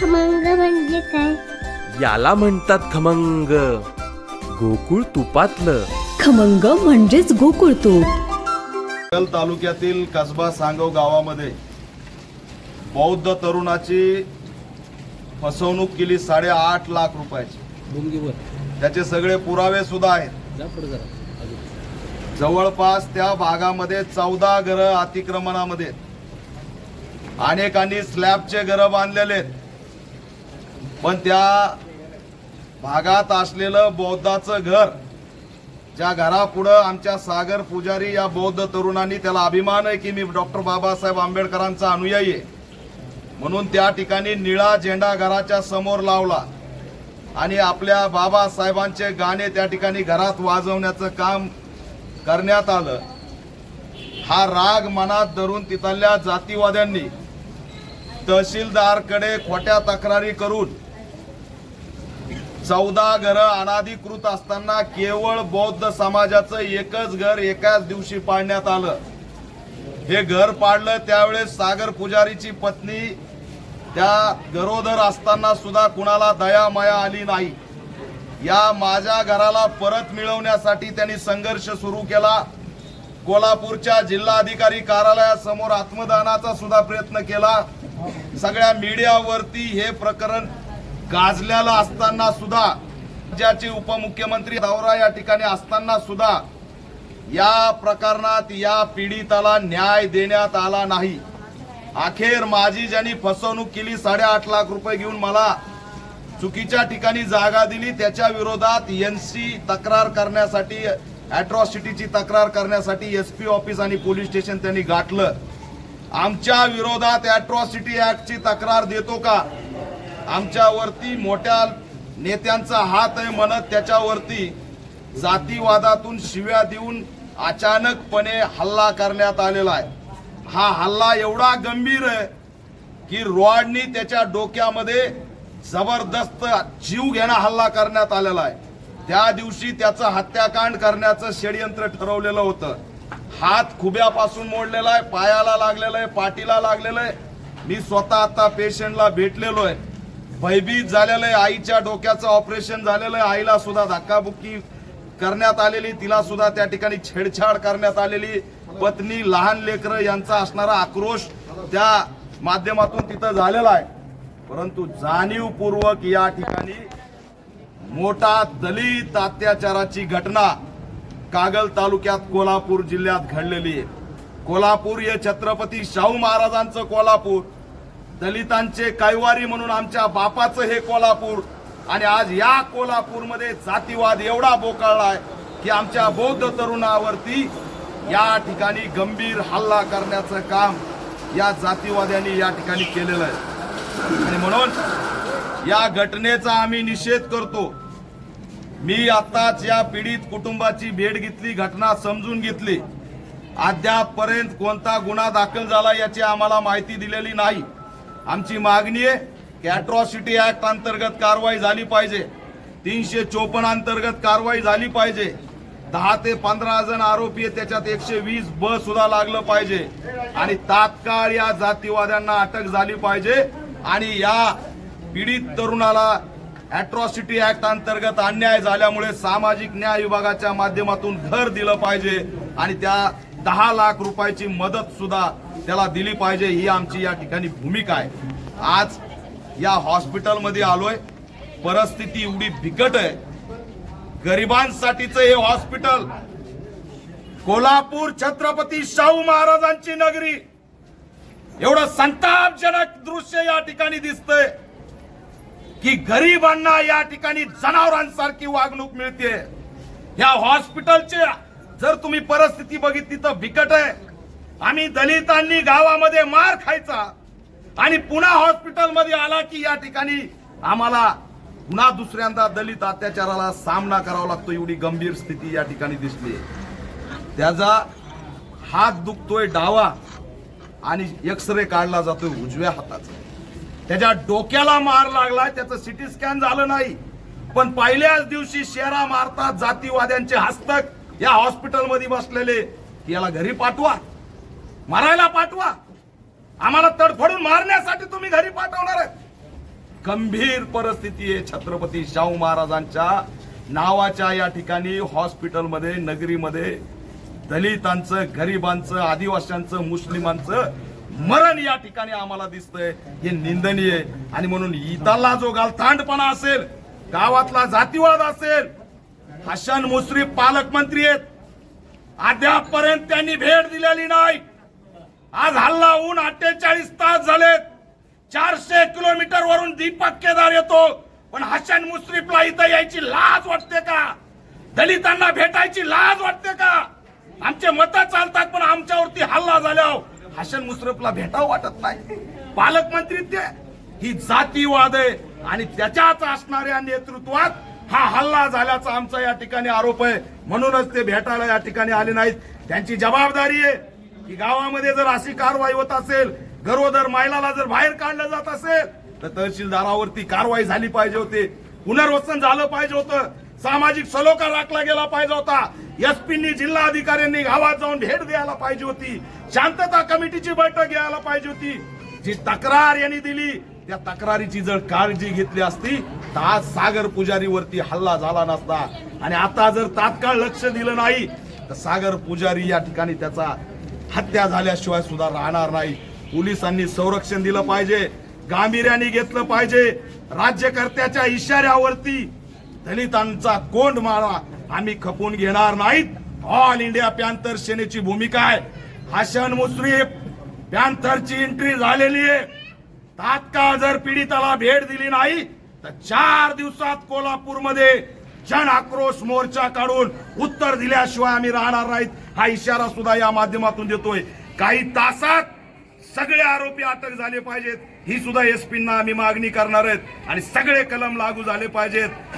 खमंग म्हणजे काय? याला म्हणतात खमंग. गोकुळ तुपातलं. खमंग म्हणजेच गोकुळ तूप. कल तालुक्यातील कसबा सांगव गावामध्ये बौद्ध तरुणाची फसवणूक केली साडेआठ लाख रुपयाची. त्याचे सगळे पुरावे सुद्धा आहेत. जवळपास त्या भागामध्ये चौदा घरं अतिक्रमणामध्ये आहेत. अनेकांनी स्लॅबचे घरं बांधलेले आहेत. पण त्या भागात असलेलं बौद्धाचं घर ज्या घरापुढं आमच्या सागर पुजारी या बौद्ध तरुणांनी त्याला अभिमान आहे की मी डॉक्टर बाबासाहेब आंबेडकरांचा अनुयायी आहे. म्हणून त्या ठिकाणी निळा झेंडा घराच्या समोर लावला आणि आपल्या बाबासाहेबांचे गाणे त्या ठिकाणी घरात वाजवण्याचं काम करण्यात आलं. हा राग मनात धरून तिथल्या जातीवाद्यांनी तहसीलदारकडे खोट्या तक्रारी करून चौदा घरं अनाधिकृत असताना केवळ बौद्ध समाजाचं एकच घर एकाच दिवशी पाडण्यात आलं. हे घर पाडलं त्यावेळेस सागर पुजारीची पत्नी त्या गरोदर असताना सुद्धा कुणाला दया माया आली नाही. या माझ्या घराला परत मिळवण्यासाठी त्यांनी संघर्ष सुरू केला. कोल्हापूरच्या जिल्हाधिकारी कार्यालयासमोर आत्मदानाचा सुद्धा प्रयत्न केला. सगळ्या मीडियावरती हे प्रकरण गाजल्याला असताना सुद्धा राज्याचे उपमुख्यमंत्री दौरा या ठिकाणी असताना सुद्धा या प्रकरणात या पीडिताला न्याय देण्यात आला नाही. अखेर माझी ज्यांनी फसवणूक केली साडेआठ लाख रुपये घेऊन मला चुकीच्या ठिकाणी जागा दिली त्याच्या विरोधात एनसी तक्रार करण्यासाठी अॅट्रॉसिटीची तक्रार करण्यासाठी एस पी ऑफिस आणि पोलीस स्टेशन त्यांनी गाठलं. आमच्या विरोधात अॅट्रॉसिटी ऍक्टची तक्रार देतो का? आमच्यावरती मोठ्या नेत्यांचा हात आहे म्हणत त्याच्यावरती जातीवादातून शिव्या देऊन अचानकपणे हल्ला करण्यात आलेला आहे. हा हल्ला एवढा गंभीर आहे की रॉडनी त्याच्या डोक्यामध्ये जबरदस्त जीव घेणा हल्ला करण्यात आलेला आहे. त्या दिवशी त्याचं हत्याकांड करण्याचं षडयंत्र ठरवलेलं होतं. हात खुब्यापासून मोडलेला आहे पायाला लागलेला आहे पाठीला लागलेलं आहे. मी स्वतः आता पेशंटला भेटलेलो आहे. भयभीत झालेलं आहे. आईच्या डोक्याचं ऑपरेशन झालेलं आहे. आईला सुद्धा धक्काबुक्की करण्यात आलेली तिला सुद्धा त्या ठिकाणी छेडछाड करण्यात आलेली. पत्नी लहान लेकरं यांचा असणारा आक्रोश त्या माध्यमातून तिथं झालेला आहे. परंतु जाणीवपूर्वक या ठिकाणी मोठा दलित अत्याचाराची घटना कागल तालुक्यात कोल्हापूर जिल्ह्यात घडलेली आहे. कोल्हापूर हे छत्रपती शाहू महाराजांचं कोल्हापूर. दलितांचे कैवारी म्हणून आमच्या बापाचं हे कोल्हापूर. आणि आज या कोल्हापूरमध्ये जातीवाद एवढा बोकाळलाय की आमच्या बौद्ध तरुणावरती या ठिकाणी गंभीर हल्ला करण्याचं काम या जातीवाद्यांनी या ठिकाणी केलेलं आहे. आणि म्हणून या घटनेचा आम्ही निषेध करतो. मी आताच या पीडित कुटुंबाची भेट घेतली घटना समजून घेतली. अद्यापपर्यंत कोणता गुन्हा दाखल झाला याची आम्हाला माहिती दिलेली नाही. आमची मागणी आहे की अॅट्रॉसिटी ऍक्ट अंतर्गत कारवाई झाली पाहिजे. तीनशे चोपन्न अंतर्गत कारवाई झाली पाहिजे. दहा ते पंधरा जण आरोपी आहे त्याच्यात एकशे वीस ब सुद्धा लागलं पाहिजे. आणि तात्काळ या जातीवाद्यांना अटक झाली पाहिजे. आणि या पीडित तरुणाला अॅट्रॉसिटी ऍक्ट अंतर्गत अन्याय झाल्यामुळे सामाजिक न्याय विभागाच्या माध्यमातून घर दिलं पाहिजे. आणि त्या दहा लाख रुपयाची मदत सुद्धा त्याला दिली पाहिजे. ही आमची या ठिकाणी भूमिका आहे. आज या हॉस्पिटलमध्ये आलोय. परिस्थिती एवढी बिकट आहे. गरिबांसाठीच हे हॉस्पिटल कोल्हापूर छत्रपती शाहू महाराजांची नगरी. एवढं संतापजनक दृश्य या ठिकाणी दिसतंय की गरिबांना या ठिकाणी जनावरांसारखी वागणूक मिळते या हॉस्पिटलचे जर तुम्ही परिस्थिती बघितली तर बिकट आहे. आम्ही दलितांनी गावामध्ये मार खायचा आणि पुन्हा हॉस्पिटलमध्ये आला की या ठिकाणी आम्हाला पुन्हा दुसऱ्यांदा दलित अत्याचाराला सामना करावा लागतो एवढी गंभीर स्थिती या ठिकाणी दिसली त्याचा हात दुखतोय डावा आणि एक्सरे काढला जातोय उजव्या हाताचा. त्याच्या डोक्याला मार लागलाय त्याचं सिटी स्कॅन झालं नाही. पण पहिल्याच दिवशी शेरा मारतात जातीवाद्यांचे हस्तक. या हॉस्पिटलमध्ये बसलेले याला घरी पाठवा. मारायला पाठवा. आम्हाला तडफडून मारण्यासाठी तुम्ही घरी पाठवणार आहे गंभीर परिस्थिती आहे छत्रपती शाहू महाराजांच्या नावाच्या या ठिकाणी हॉस्पिटलमध्ये नगरीमध्ये दलितांचं गरिबांचं आदिवासींचं मुस्लिमांचं मरण या ठिकाणी आम्हाला दिसतंय. हे निंदनीय आणि म्हणून इताला जो गालथांडपणा असेल गावातला जातीवाद असेल हसन मुश्रीफ पालकमंत्री आहेत. अद्यापपर्यंत त्यांनी भेट दिलेली नाही. आज हल्ला होऊन अठ्ठेचाळीस तास झालेत. चारशे किलोमीटर वरून दीपक केदार येतो. पण हसन मुश्रीफला इथं यायची लाज वाटते का? दलितांना भेटायची लाज वाटते का? आमचे मत चालतात पण आमच्यावरती हल्ला झाल्यावर हसन मुश्रीफला भेटावं वाटत नाही. पालकमंत्री ते ही जातीवाद आहे. आणि त्याच्याच असणाऱ्या नेतृत्वात हा हल्ला झाल्याचा आमचा या ठिकाणी आरोप आहे. म्हणूनच ते भेटायला या ठिकाणी आले नाहीत. त्यांची जबाबदारी आहे की गावामध्ये जर अशी कारवाई होत असेल गरोदर महिलाला जर बाहेर काढलं जात असेल तर तहसीलदारावरती कारवाई झाली पाहिजे होती. पुनर्वसन झालं पाहिजे होतं. सामाजिक सलोखा राखला गेला पाहिजे होता. एसपींनी जिल्हा अधिकाऱ्यांनी गावात जाऊन भेट द्यायला पाहिजे होती. शांतता कमिटीची बैठक घ्यायला पाहिजे होती. जी तक्रार यांनी दिली त्या तक्रारीची जर काळजी घेतली असती तर आज सागर पुजारीवरती हल्ला झाला नसता. आणि आता जर तात्काळ लक्ष दिलं नाही तर सागर पुजारी या ठिकाणी त्याचा हत्या झाल्याशिवाय सुद्धा राहणार नाही. पोलिसांनी संरक्षण दिलं पाहिजे गांभीर्याने घेतलं पाहिजे. राज्यकर्त्याच्या इशाऱ्यावरती दलितांचा कोंड मारा. आम्ही खपून घेणार नाहीत. ऑल इंडिया पॅन्थर सेनेची भूमिका आहे. हसन मुश्रीफ पॅन्थरची एंट्री झालेली आहे. तात्काळ जर पीडिताला भेट दिली नाही तर चार दिवसात कोल्हापूरमध्ये जन आक्रोश मोर्चा काढून उत्तर दिल्याशिवाय आम्ही राहणार नाहीत. हा इशारा सुद्धा या माध्यमातून देतोय. काही तासात सगळे आरोपी अटक झाले पाहिजेत. ही सुद्धा एसपींना आम्ही मागणी करणार आहेत. आणि सगळे कलम लागू झाले पाहिजेत.